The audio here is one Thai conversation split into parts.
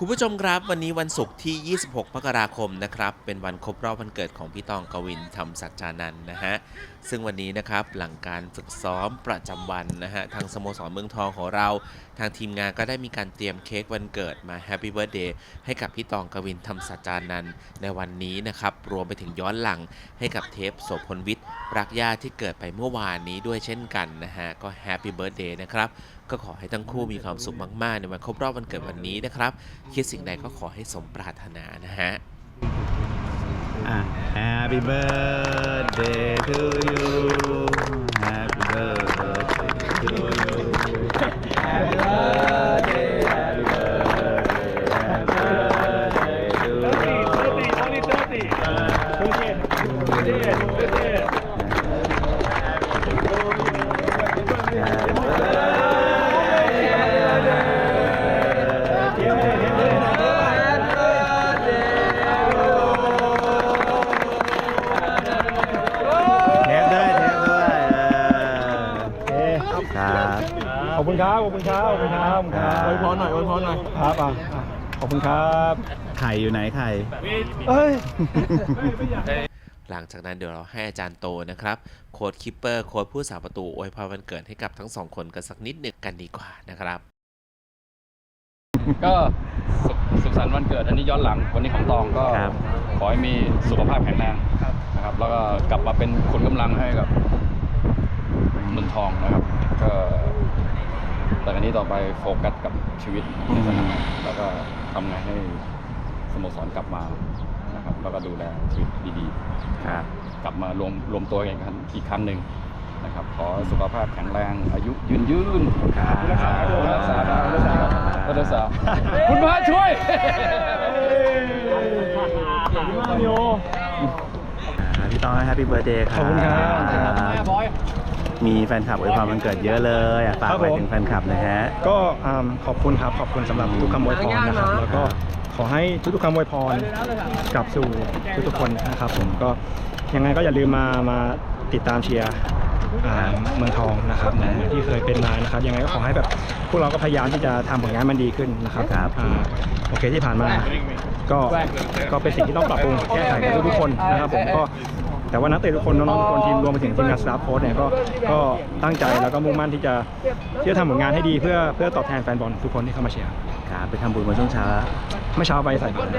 คุณผู้ชมครับวันนี้วันศุกร์ที่ 26 มกราคมนะครับเป็นวันครบรอบวันเกิดของพี่ตองกวินธรรมสัจจานันท์นะฮะซึ่งวันนี้นะครับหลังการฝึกซ้อมประจำวันนะฮะทางสโมสรเมืองทองของเรา ทางทีมงานก็ได้มีการเตรียมเค้กวันเกิดมาแฮปปี้เบิร์ดเดย์ให้กับพี่ตองกวินธรรมสัจจานันท์ในวันนี้นะครับรวมไปถึงย้อนหลังให้กับเทปโสพลวิทย์รักญาที่เกิดไปเมื่อวานนี้ด้วยเช่นกันนะฮะก็แฮปปี้เบิร์ดเดย์นะครับก็ขอให้ทั้งคู่มีความสุขมากๆในวันครบรอบวันเกิดวันนี้นะครับคิดสิ่งใดก็ขอให้สมปรารถนานะฮะ อะ Happy birthday to you ขอบคุณครับ ขอบคุณครับ ขอบคุณครับขอบคุณครับอวยพรหน่อยอวยพรหน่อย ครับอะอะขอบคุณครับ ไข่อยู่ไหนไข่ เอ้ย หลังจากนั้นเดี๋ยวเราให้อาจารย์โตนะครับ โค้ดคิปเปอร์ โค้ดผู้สาประตูอวยพรวันเกิดให้กับทั้งสองคนกันสักนิดหนึ่งกันดีกว่านะครับ ก็สุขสุขสันต์วันเกิดอันนี้ย้อนหลังวันนี้ของตองก็ครับ ขอให้มีสุขภาพแข็งแรงนะครับ แล้วก็กลับมาเป็นคนกำลังให้กับเมืองทองนะครับ ก็ แต่อันนี้ต่อไปโฟกัสกับชีวิตในสนามแล้วก็ทำไงให้สโมสรกลับมานะครับแล้วก็ดูแลชีวิตดีๆครับ กลับมารวมรวมตัวกันอีกครั้งอีกครั้งหนึ่งนะครับ ขอสุขภาพแข็งแรง อายุยืนยืนครับคุณรักษาคุณรักษาคุณรักษาคุณรักษาคุณพระช่วยอ่าพี่ต้องให้ Happy birthday ครับขอบคุณครับ มีแฟนคลับอวยพรวันเกิดเยอะเลยอะฝากครับไปผมถึงแฟนคลับหนะฮะ ก็อ่าขอบคุณครับขอบคุณสำหรับทุกคำอวยพรนะครับแล้วก็ขอให้ทุกๆคำอวยพรกลับสู่ทุกๆคนนะครับผมก็ยังไงก็อย่าลืมมามาติดตามเชียร์อ่าเมืองทองนะครับเหมือนที่เคยเป็นมานะครับยังไงก็ขอให้แบบพวกเราก็พยายามที่จะทำผลงานมันดีขึ้นนะครับครับอ่าโอเคที่ผ่านมา ก็ก็เป็นสิ่งที่ต้องปรับปรุงแก้ไขกันทุกๆคนนะครับผมก็ แต่ว่านักเตะทุกคนน้องๆทุกคนทีมรวมไปถึงทีมงานสตาฟโค้ชเนี่ยก็ก็ตั้งใจแล้วก็มุ่งมั่นที่จะที่จะทำผลงานให้ดีเพื่อเพื่อตอบแทนแฟนบอลทุกคนที่เข้ามาเชียร์ครับไปทำบุญมาช่วงเช้าเมื่อเช้าไปใส่บาตร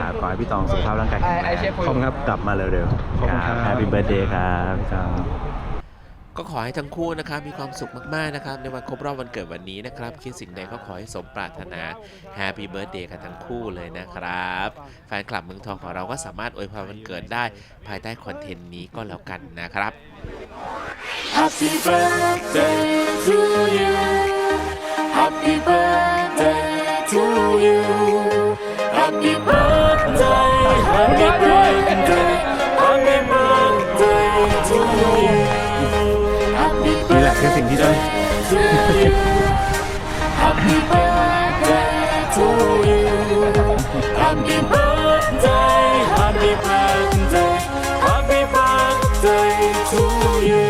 ครับขอให้พี่ตองสุขภาพร่างกายแข็งแรงขอบคุณครับกลับมาเร็วๆขอบคุณครับแฮปปี้เบิร์ดเดย์ครับพี่ตอง ก็ขอให้ทั้งคู่นะครับมีความสุขมากๆนะครับในวันครบรอบวันเกิดวันนี้นะครับคิดสิ่งใดก็ขอให้สมปรารถนาแฮปปี้เบิร์ดเดย์กันทั้งคู่เลยนะครับแฟนคลับเมืองทองของเราก็สามารถอวยพรวันเกิดได้ภายใต้คอนเทนต์นี้ก็แล้วกันนะครับ Happy birthday to you. Happy birthday to you. Happy birthday, happy birthday, คือสิ่งที่ได้ Happy birthday to you. Happy birthday Happy birthday Happy birthday to you.